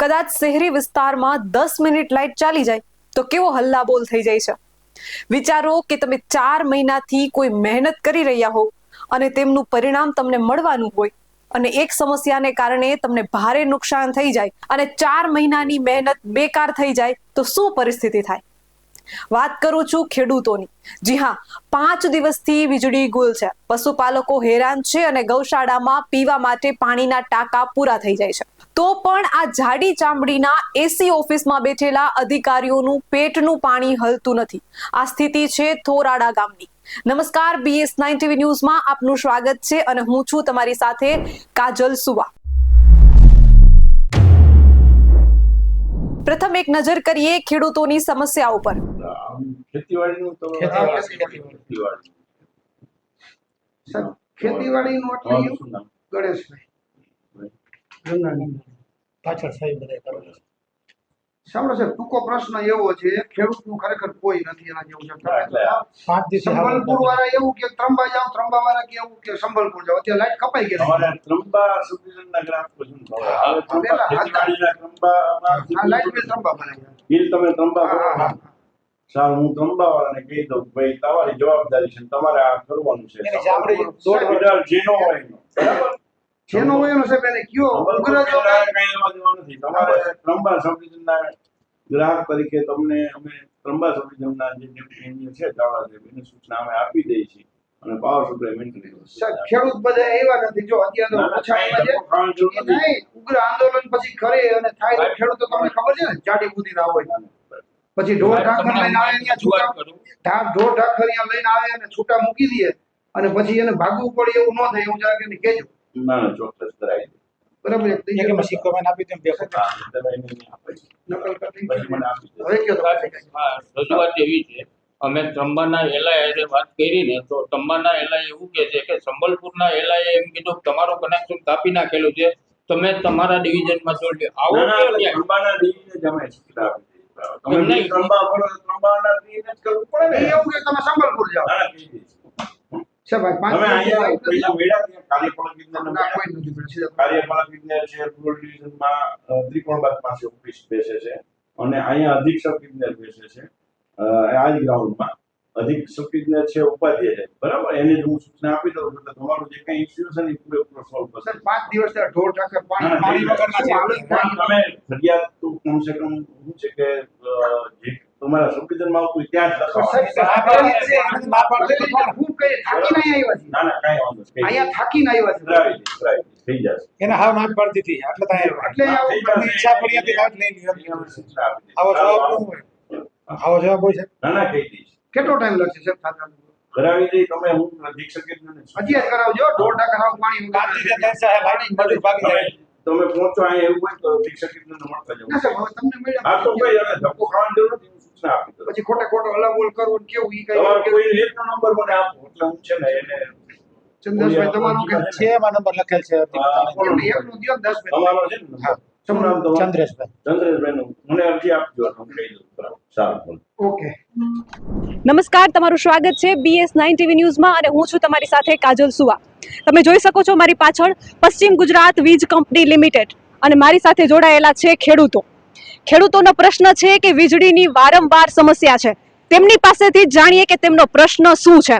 કદાચ શહેરી વિસ્તારમાં દસ મિનિટ લાઇટ ચાલી જાય તો કેવો હલ્લાબોલ થઈ જાય છે? વિચારો કે તમે ચાર મહિનાથી કોઈ મહેનત કરી રહ્યા હો અને તેમનું પરિણામ તમને મળવાનું હોય અને એક સમસ્યાને કારણે તમને ભારે નુકસાન થઈ જાય અને ચાર મહિનાની મહેનત બેકાર થઈ જાય તો શું પરિસ્થિતિ થાય? વાત કરું છું ખેડૂતોની. જી હા, પાંચ દિવસથી વીજળી ગુલ છે. પશુપાલકો હેરાન છે અને ગૌશાળામાં પીવા માટે પાણીના ટાંકા પૂરા થઈ જાય છે. તો પણ આ જાડી ચામડીના એસી ઓફિસમાં બેઠેલા અધિકારીઓનું પેટનું પાણી હલતું નથી. આ સ્થિતિ છે થોરાડા ગામની. નમસ્કાર બીએસ નાઇન ટીવી ન્યૂઝમાં આપનું સ્વાગત છે અને હું છું તમારી સાથે કાજલ સુવા. પ્રથમ એક નજર કરીએ ખેડૂતોની સમસ્યા ઉપર ખેતીવાડીનું તો ખેતીવાડીનું એટલે? ગણેશભાઈ. પાછળ સાહેબ બધા કરે છે. સાંભળો સાહેબ ટૂંકો પ્રશ્ન એવો છે ખેડૂતનું ખરેખર કોઈ નથી એના જેવું છે. પાંચ દિવસે સંબલપુર વાળા એવું કે ત્રંબા જાવ ત્રંબા વાળા કે એવું કે સંબલપુર જાઓ. અત્યારે લાઈટ કપાઈ ગઈ ત્રંબા ત્રંબામાં આ લાઈટ બિલ ત્રંબા ભરાય બિલ તમે ત્રંબા હા, હા, સારું હું ત્રંબા વાળાને કહી દઉં ભાઈ તમારી જવાબદારી છે તમારે આ કરવાનું છે. જેનો હોય બરાબર? જેનો હોય એનો સાહેબ એને કયો ઉગ્ર જો પેલા કંઈ નથી. તમારે ત્રંબા સબડિવિઝનના ગ્રાહક તરીકે તમને અમે ત્રંબા સબડિવિઝનના જે એન્જિનિયર છે ચાવડા સાહેબ એને સૂચના અમે આપી દઈએ છીએ અને પાવર સપ્લાય મેન્ટેનન્સ ખેડૂત બધા એવા નથી જો અત્યારે તો છે ખાવાની જરૂર એ નથી. નહીં, ઉગ્ર આંદોલન પછી કરે અને થાય તો ખેડૂતો તમને ખબર છે ને જાડી બુદ્ધિ ના હોય. પછી ઢોર ઢાંખર લઈને આવે અહીંયા છૂટા ઢાક ઢોર ઢાંખર અહીંયા લઈને આવે અને છૂટા મૂકી દે. અને પછી એને ભાગવું પડે એવું ન થાય એવું એને કહેજો. ના ના ચોક્કસ કરાવી. બરાબર એક સિક્કો મને આપી દે ને બે ફોટા. હા, દવાઈ નહીં આપે. નકલ મને હવે કયો રજૂઆત એવી છે અમે ચંબાના એલાએ હારે વાત કરી ને તો ચંબાના એલાએ એવું કહે છે કે સંબલપુરના એલાએ એમ કીધું કે તમારું કનેક્શન કાપી નાખેલું છે તમે તમારા ડિવિઝનમાં જોડી. આવું ના, ના, કેમ એટલે ત્યાં? ત્રંબાના દીવીને જ અમે સૂચના આપી દઈએ. તમે એમ નહીં. બી ત્રંબા ભરો ત્રંબાના દીવીને કરવું પડે ને. એવું કે તમે સંબલપુર જાઓ પાંચ કાર્યપાલક છે રૂરલ ડિવિઝનમાં ત્રિકોણબાગ પાસે ઓફિસ બેસે છે અને અહીંયા અધિક્ષક વિજ્ઞાન બેસે છે આ જ ગ્રાઉન્ડમાં અધિક્ષક વિજ્ઞાન છે ઉપાધ્યાય છે બરાબર એને જ હું સૂચના આપી દઉં એટલે તમારું જે કઈ ઇસ્યુ છે ને એ પૂરેપૂરો સોલ્વ થશે પાંચ દિવસ ત્યાં ઢોર પાણી પાણી વગરના ના, તમે ફરિયાદ તો કમસે કમ શું છે કે જે તમારા સંવેદનમાં આવતું ત્યાં જ લખો. ના કાંઈ વાંધો અહીંયા થાકીને આવ્યા. થઈ જશે. એને હાવ એટલે એટલે. ઈચ્છા પડી હતી. આવો જવાબ આવો જવાબ હોય છે? કહી દઈશ કેટલો ટાઈમ લાગશે સાહેબ થાકવાનું? કરાવી દઈ તમે હું અધિક્ષક હજી કરાવજો. ઢોર ટકા પાણી મજૂર ભાગી જાય. તમે પહોંચો અહીંયા એવું હોય તો શિક્ષક વિજ્ઞાનને મળતા હવે તમને મળ્યા હા તો કોઈ અને ધક્કો ખાવાની જરૂર નથી. પછી ખોટે ખોટો હલાબોલ કરવું કેવું ઈ કઈ કોઈ લેખનો નંબર મને આપો એટલે હું છે ને એને ચંદ્રશભાઈ તમારો કે છે. એમાં નંબર લખેલ છે. એકનું દ્યો ને દસ મિનિટ. તમારો છે ને હા. નમસ્કાર તમારું સ્વાગત છે બીએસ નાઇન ટીવી ન્યૂઝમાં અને હું છું તમારી સાથે કાજલ સુવા. તમે જોઈ શકો છો મારી પાછળ પશ્ચિમ ગુજરાત વીજ કંપની લિમિટેડ અને મારી સાથે જોડાયેલા છે ખેડૂતો. ખેડૂતોનો પ્રશ્ન છે કે વીજળીની વારંવાર સમસ્યા છે. તેમની પાસેથી જાણીએ કે તેમનો પ્રશ્ન શું છે.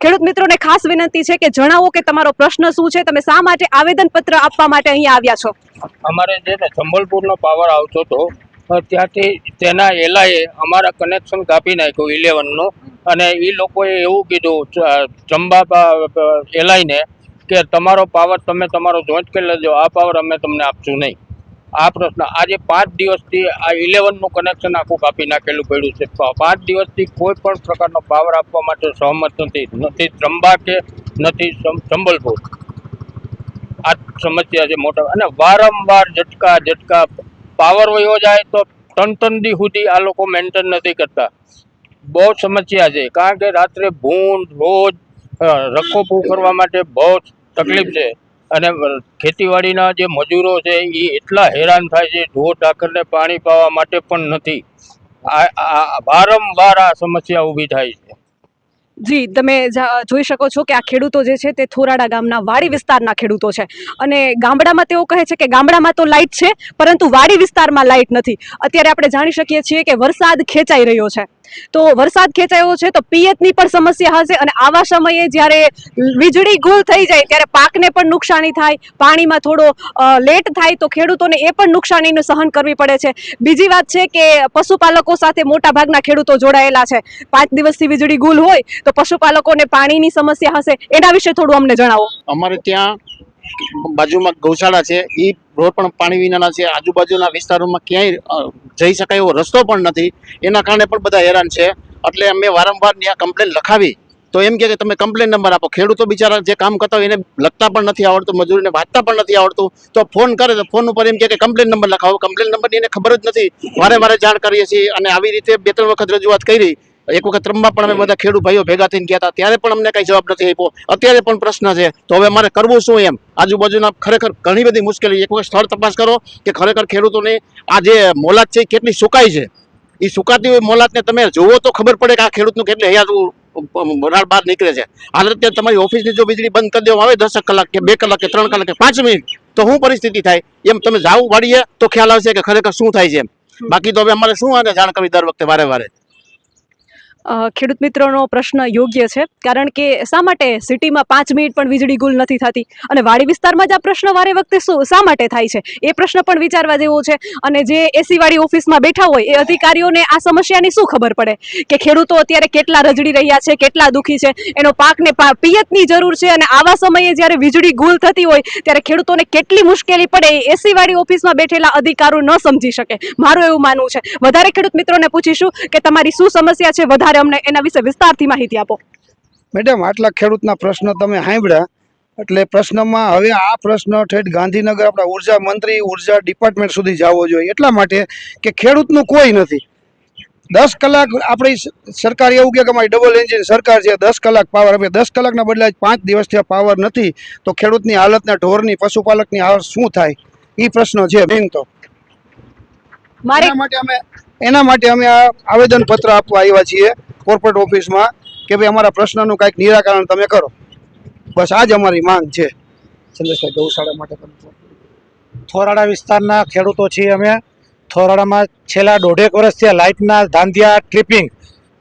ખેડૂત મિત્રોને ખાસ વિનંતી છે કે જણાવો કે તમારો પ્રશ્ન શું છે. તમે શા માટે આવેદન પત્ર આપવા માટે અહીંયા આવ્યા છો? અમારે જે સંબલપુરનો પાવર આવતો હતો, ત્યાંથી તેના એલાએ અમારા કનેક્શન કાપી નાખ્યું ઇલેવનનું અને એ લોકોએ એવું કીધું ચંબા એલાઈને કે તમારો પાવર તમે તમારો જોઈન્ટ કરી લેજો. આ પાવર અમે તમને આપશું નહીં. આ પ્રશ્ન, આજે પાંચ દિવસથી આ ઇલેવનનું કનેક્શન આખું કાપી નાખેલું પડ્યું છે. પાંચ દિવસથી કોઈ પણ પ્રકારનો પાવર આપવા માટે સહમત નથી. નથી ત્રંબા કે નથી સંબલપુર. આ સમસ્યા છે મોટા. અને વારંવાર ઝટકા ઝટકા પાવર વયો જાય તો ત્રણ ત્રણ દી સુધી આ લોકો મેન્ટેન નથી કરતા. બહુ સમસ્યા છે. કારણ કે રાત્રે ભૂંડ, રોજ રખોપું કરવા માટે બહુ તકલીફ છે. અને ખેતીવાડીના જે મજૂરો છે, એ એટલા હેરાન થાય છે, ઢોર ઢાકરને પાણી પાવા માટે પણ નથી. વારંવાર આ સમસ્યા ઊભી થાય છે. જી, તમે જોઈ શકો છો કે આ ખેડૂતો જે છે, તે થોરાડા ગામના વાડી વિસ્તારના ખેડૂતો છે. અને ગામડામાં તેઓ કહે છે કે ગામડામાં તો લાઇટ છે, પરંતુ વાડી વિસ્તારમાં લાઇટ નથી. અત્યારે આપણે જાણી શકીએ છીએ કે વરસાદ ખેંચાઈ રહ્યો છે. તો વરસાદ ખેંચાયો છે તો પિયતની પણ સમસ્યા હશે અને આવા સમયે જ્યારે વીજળી ગુલ થઈ જાય ત્યારે પાકને પણ નુકસાની થાય, પાણીમાં થોડો લેટ થાય તો ખેડૂતોને એ પણ નુકસાનીનું સહન કરવી પડે છે. બીજી વાત છે કે પશુપાલકો સાથે મોટાભાગના ખેડૂતો જોડાયેલા છે. પાંચ દિવસથી વીજળી ગુલ હોય તો પશુપાલકોને પાણીની સમસ્યા હશે એના વિશે થોડું અમને જણાવો. અમારે ત્યાં બાજુમાં ગૌશાળા છે એ રોડ પણ પાણી વિનાના છે, આજુબાજુના વિસ્તારોમાં ક્યાંય જઈ શકાય એવો રસ્તો પણ નથી. એના કારણે પણ બધા હેરાન છે. એટલે અમે વારંવાર ત્યાં કમ્પ્લેન લખાવી. તો એમ કે તમે કમ્પ્લેન નંબર આપો. ખેડૂતો બિચારા જે કામ કરતા હોય એને લખતા પણ નથી આવડતું, મજૂરીને વાંચતા પણ નથી આવડતું. તો ફોન કરે તો ફોન ઉપર એમ કે કમ્પ્લેન નંબર લખાવો. કમ્પ્લેન નંબરની એને ખબર જ નથી. વારે વારે જાણ કરીએ છીએ અને આવી રીતે બે ત્રણ વખત રજૂઆત કરી. એક વખત ત્રંબા પણ અમે બધા ખેડૂત ભાઈઓ ભેગા થઈને ગયા હતા. ત્યારે પણ અમને કઈ જવાબ નથી આપ્યો. અત્યારે પણ પ્રશ્ન છે, તો હવે અમારે કરવું શું એમ? આજુબાજુના ખરેખર ઘણી બધી મુશ્કેલી. એક વખત સ્થળ તપાસ કરો કે ખરેખર ખેડૂતોની આ જે મોલાત છે કેટલી સુકાઈ છે? એ સુકાતી હોય મોલાતને તમે જુઓ તો ખબર પડે કે આ ખેડૂતનું કેટલી હયાત વરાળ બહાર નીકળે છે. હાલ અત્યારે તમારી ઓફિસની જો વીજળી બંધ કરી દેવામાં આવે, દસ કલાક કે બે કલાક કે ત્રણ કલાક કે પાંચ મિનિટ, તો શું પરિસ્થિતિ થાય? એમ તમે જાવ વાળીએ તો ખ્યાલ આવશે કે ખરેખર શું થાય છે એમ. બાકી તો હવે અમારે શું આને જાણ કરવી દર વખતે વારે વારે? ખેડૂત મિત્રોનો પ્રશ્ન યોગ્ય છે, કારણ કે શા માટે સિટીમાં પાંચ મિનિટ પણ વીજળી ગુલ નથી થતી? અને વાડી વિસ્તારમાં જ આ પ્રશ્ન વારે વખતે શું, શા માટે થાય છે? એ પ્રશ્ન પણ વિચારવા જેવો છે. અને જે એસીવાળી ઓફિસમાં બેઠા હોય, એ અધિકારીઓને આ સમસ્યાની શું ખબર પડે? કે ખેડૂતો અત્યારે કેટલા રજડી રહ્યા છે, કેટલા દુઃખી છે? એનો પાકને પિયતની જરૂર છે અને આવા સમયે જ્યારે વીજળી ગુલ થતી હોય, ત્યારે ખેડૂતોને કેટલી મુશ્કેલી પડે એ એસીવાળી ઓફિસમાં બેઠેલા અધિકારો ન સમજી શકે. મારું એવું માનવું છે. વધારે ખેડૂત મિત્રોને પૂછીશું કે તમારી શું સમસ્યા છે? વધારે અમને એના વિશે વિસ્તારથી માહિતી આપો. મેડમ આટલા ખેડૂતના પ્રશ્ન તમે સાંભળ્યા. એટલે પ્રશ્નમાં હવે આ પ્રશ્ન ઠેઠ ગાંધીનગર આપણા ઊર્જા મંત્રી ઊર્જા ડિપાર્ટમેન્ટ સુધી જવો જોઈએ. એટલા માટે કે ખેડૂતનું કોઈ નથી. દસ કલાક આપણી સરકાર એવું કે અમારી ડબલ એન્જિન સરકાર છે દસ કલાક પાવર આપે. દસ કલાકના બદલે પાંચ દિવસથી આ પાવર નથી. તો ખેડૂતની હાલતના ઢોરની પશુપાલકની હાલત શું થાય? એ પ્રશ્ન છે મેન તો. મારા માટે અમે એના માટે અમે આ આવેદનપત્ર આપવા આવ્યા છીએ કોર્પોરેટ ઓફિસમાં કે ભાઈ અમારા પ્રશ્નનું કાંઈક નિરાકરણ તમે કરો. બસ આ જ અમારી માંગ છે. સંદેશભાઈ ગૌશાળા માટે થોરાડા વિસ્તારના ખેડૂતો છીએ અમે. થોરાડામાં છેલ્લા દોઢેક વર્ષથી લાઇટના ધાંધિયા ટ્રીપિંગ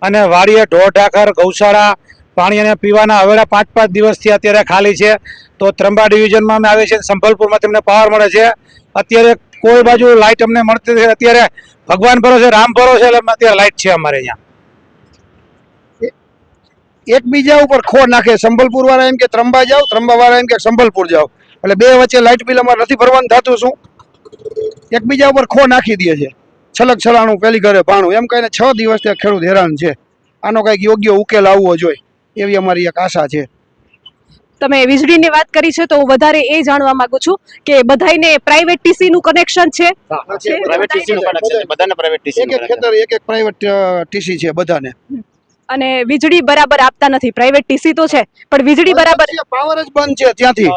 અને વાડીએ ઢોર ઢાખર ગૌશાળા, પાણી અને પીવાના હવેડા પાંચ પાંચ દિવસથી અત્યારે ખાલી છે. તો ત્રંબા ડિવિઝનમાં અમે આવે છે સંભલપુરમાં તેમને પાવર મળે છે. અત્યારે કોઈ બાજુ લાઇટ અમને મળતી નથી. અત્યારે ભગવાન ભરોસે રામ ભરોસે એટલે અત્યારે લાઇટ છે અમારે અહીંયા. એકબીજા ઉપર ખો નાખે. સંભલપુર વાળા એમ કે, ત્રંબા જાઓ ત્રંબા વાળા એમ કે સંભલપુર જાઓ. એટલે બે વચ્ચે લાઇટ બિલ અમારે નથી ભરવાનું થતું શું? એકબીજા ઉપર ખો નાખી દે છે. છલક છલાણું, પેલી ઘરે ભાણું. એમ કહીને છ દિવસથી ત્યાં ખેડૂત હેરાન છે. આનો કંઈક યોગ્ય ઉકેલ આવવો જોઈએ. એવી અમારી એક આશા છે. તમે વીજળીની વાત કરી છે તો હું વધારે એ જાણવા માંગુ છું કે બધાને પ્રાઇવેટ ટીસી નું કનેક્શન છે. પ્રાઇવેટ ટીસી નું કનેક્શન છે બધાને પ્રાઇવેટ ટીસી એક એક ખેતર એક એક પ્રાઇવેટ ટીસી છે બધાને. અને વીજળી બરાબર આપતા નથી. પ્રાઇવેટ ટીસી તો છે પણ વીજળી બરાબર પાવર જ બંધ છે ત્યાંથી.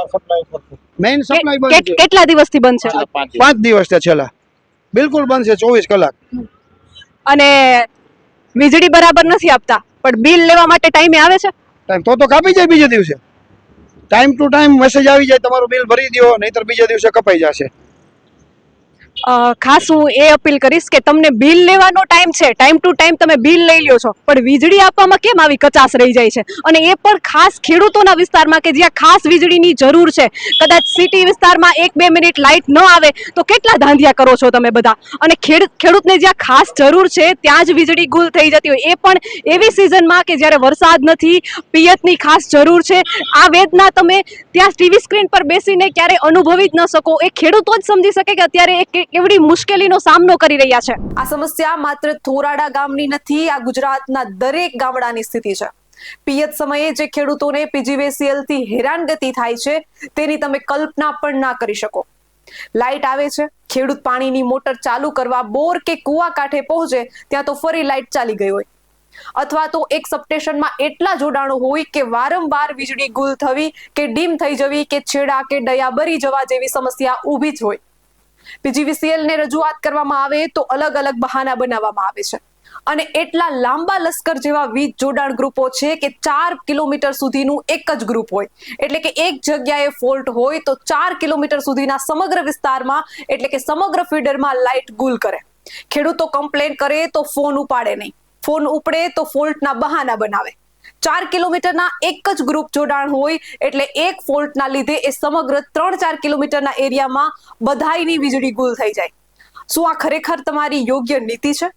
મેઇન સપ્લાય બંધ છે. કેટલા દિવસથી બંધ છે? પાંચ દિવસ. પાંચ દિવસ છે છેલ્લા. બિલકુલ બંધ છે ચોવીસ કલાક. અને વીજળી બરાબર નથી આપતા પણ બિલ લેવા માટે ટાઈમે આવે છે? ટાઈમ તો તો કાપી જાય બીજે દિવસે. ટાઈમ ટુ ટાઈમ મેસેજ આવી જાય, તમારું બિલ ભરી દો નહીતર બીજા દિવસે કપાઈ જશે. ખાસ હું એ અપીલ કરીશ કે તમને બિલ લેવાનો ટાઈમ છે, ટાઈમ ટુ ટાઈમ તમે બિલ લઈ લ્યો છો, પણ વીજળી આપવામાં કેમ આવી કચાશ રહી જાય છે? અને એ પણ ખાસ ખેડૂતોના વિસ્તારમાં કે જ્યાં ખાસ વીજળીની જરૂર છે, કદાચ સિટી વિસ્તારમાં એક બે મિનિટ લાઇટ ન આવે, તો કેટલા ધાંધિયા કરો છો તમે બધા? અને ખેડ, ખેડૂતને જ્યાં ખાસ જરૂર છે, ત્યાં જ વીજળી ગુલ થઈ જતી હોય. એ પણ એવી સિઝનમાં કે જ્યારે વરસાદ નથી, પિયતની ખાસ જરૂર છે, આ વેદના તમે ત્યાં ટીવી સ્ક્રીન પર બેસીને ક્યારે અનુભવી જ ન શકો. એ ખેડૂતો જ સમજી શકે કે અત્યારે એ કે- કેવડી મુશ્કેલીનો સામનો કરી રહ્યા છે. આ સમસ્યા માત્ર થોરાડા ગામની નથી, આ ગુજરાતના દરેક ગામડાની સ્થિતિ છે. પિયત સમયે જે ખેડૂતોને પીજીવીસીએલથી હેરાનગતિ થાય છે, તેની તમે કલ્પના પણ ના કરી શકો. લાઇટ આવે છે, ખેડૂત પાણીની મોટર ચાલુ કરવા બોર કે કુવા કાંઠે પહોંચે, ત્યાં તો ફરી લાઇટ ચાલી ગઈ હોય. અથવા તો એક સબસ્ટેશનમાં એટલા જોડાણો હોય કે વારંવાર વીજળી ગુલ થવી કે ડીમ થઈ જવી કે છેડા કે ડયા બરી જવા જેવી સમસ્યા ઊભી જ હોય. પીજીવીસીએલ ને રજૂઆત કરવામાં આવે તો અલગ અલગ બહાના બનાવવામાં આવે છે. અને એટલા લાંબા લશ્કર જેવા વીજ જોડાણ ગ્રુપો છે કે ચાર કિલોમીટર સુધીનું એક જ ગ્રુપ હોય. એટલે કે એક જગ્યાએ ફોલ્ટ હોય તો ચાર કિલોમીટર સુધીના સમગ્ર વિસ્તારમાં, એટલે કે સમગ્ર ફીડરમાં લાઇટ ગુલ કરે. ખેડૂતો કમ્પ્લેન કરે તો ફોન ઉપાડે નહીં. ફોન ઉપડે તો ફોલ્ટના બહાના બનાવે. ચાર કિલોમીટરના એક જ ગ્રુપ જોડાણ હોય એટલે એક ફોલ્ટના લીધે એ સમગ્ર ત્રણ ચાર કિલોમીટરના એરિયામાં બધાયની વીજળી ગુલ થઈ જાય. શું આ ખરેખર તમારી યોગ્ય નીતિ છે?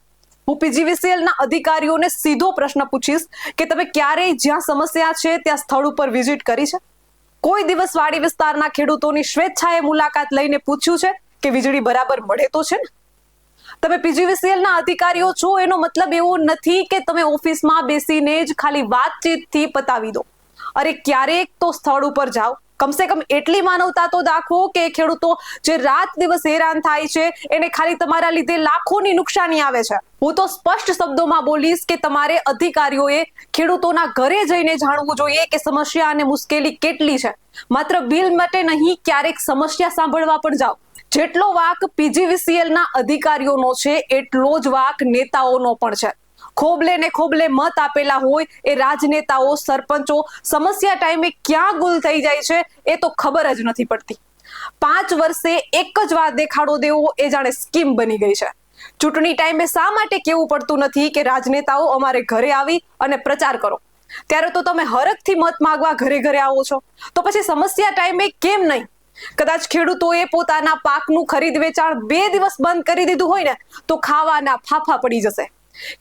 હું પીજીવીસીએલના અધિકારીઓને સીધો પ્રશ્ન પૂછીશ કે તમે ક્યારેય જ્યાં સમસ્યા છે ત્યાં સ્થળ ઉપર વિઝિટ કરી છે? કોઈ દિવસ વાડી વિસ્તારના ખેડૂતોની સ્વેચ્છાએ મુલાકાત લઈને પૂછ્યું છે કે વીજળી બરાબર મળે તો છે ને? તમે પીજીવીસીએલ ના અધિકારીઓ છો, એનો મતલબ એવો નથી કે તમે ઓફિસમાં બેસીને જ ખાલી વાતચીતથી પતાવી દો. અરે ક્યારેક તો સ્થળ ઉપર જાઓ. કમસે કમ એટલી માનવતા તો દાખવો કે ખેડૂતો જે રાત દિવસ હેરાન થાય છે, એને ખાલી તમારા લીધે લાખોની નુકસાની આવે છે. હું તો સ્પષ્ટ શબ્દોમાં બોલીશ કે તમારે અધિકારીઓએ ખેડૂતોના ઘરે જઈને જાણવું જોઈએ કે સમસ્યા અને મુશ્કેલી કેટલી છે. માત્ર બિલ માટે નહીં, ક્યારેક સમસ્યા સાંભળવા પણ જાઓ. જેટલો વાક પીજીવીસીએલ ના અધિકારીઓનો છે, એટલો જ વાક નેતાઓનો પણ છે. ખોબલે ને ખોબલે મત આપેલા હોય એ રાજનેતાઓ, સરપંચો, સમસ્યા ટાઈમે ક્યાં ગુલ થઈ જાય છે એ તો ખબર જ નથી પડતી. પાંચ વર્ષે એક જ વાર દેખાડો દેવો એ જાણે સ્કીમ બની ગઈ છે. ચૂંટણી ટાઈમે શા માટે કેવું પડતું નથી કે રાજનેતાઓ અમારે ઘરે આવી અને પ્રચાર કરો? ત્યારે તો તમે હરખથી મત માગવા ઘરે ઘરે આવો છો. તો પછી સમસ્યા ટાઈમે કેમ નહીં? કદાચ ખેડૂતોએ પોતાના પાકનું ખરીદ વેચાણ બે દિવસ બંધ કરી દીધું હોય ને, તો ખાવાના ફાફા પડી જશે.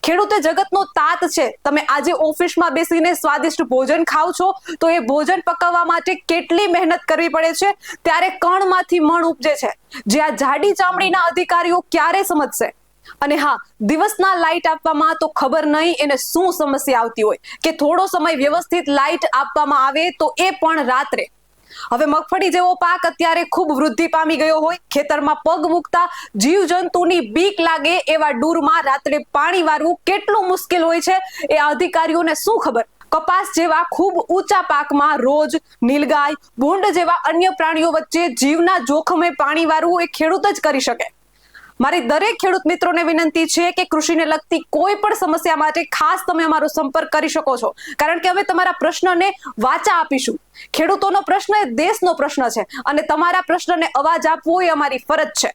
ખેડૂતે જગતનો તાત છે. તમે આજે ઓફિસમાં બેસીને સ્વાદિષ્ટ ભોજન ખાવ છો, તો એ ભોજન પકવવા માટે કેટલી મહેનત કરવી પડે છે? ત્યારે કણમાંથી મણ ઉપજે છે. જે આ જાડી ચામડીના અધિકારીઓ ક્યારે સમજશે? અને હા, દિવસના લાઇટ આપવામાં તો ખબર નહીં, એને શું સમસ્યા આવતી હોય? કે થોડો સમય વ્યવસ્થિત લાઇટ આપવામાં આવે તો એ પણ રાત્રે. હવે મગફળી જેવો પાક અત્યારે ખૂબ વૃદ્ધિ પામી ગયો હોય, ખેતરમાં પગ મૂકતા જીવ જંતુની બીક લાગે એવા ડૂરમાં રાત્રે પાણી વારવું કેટલું મુશ્કેલ હોય છે એ અધિકારીઓને શું ખબર? કપાસ જેવા ખૂબ ઊંચા પાકમાં રોજ નીલગાય, ભૂંડ જેવા અન્ય પ્રાણીઓ વચ્ચે જીવના જોખમે પાણી વારવું એ ખેડૂત જ કરી શકે. મારી દરેક ખેડૂત મિત્રોને વિનંતી છે કે કૃષિને લગતી કોઈ પણ સમસ્યા માટે ખાસ તમે અમારો સંપર્ક કરી શકો છો. કારણ કે અમે તમારા પ્રશ્નને વાચા આપીશું. ખેડૂતોનો પ્રશ્ન એ દેશનો પ્રશ્ન છે અને તમારા પ્રશ્નને અવાજ આપવો એ અમારી ફરજ છે.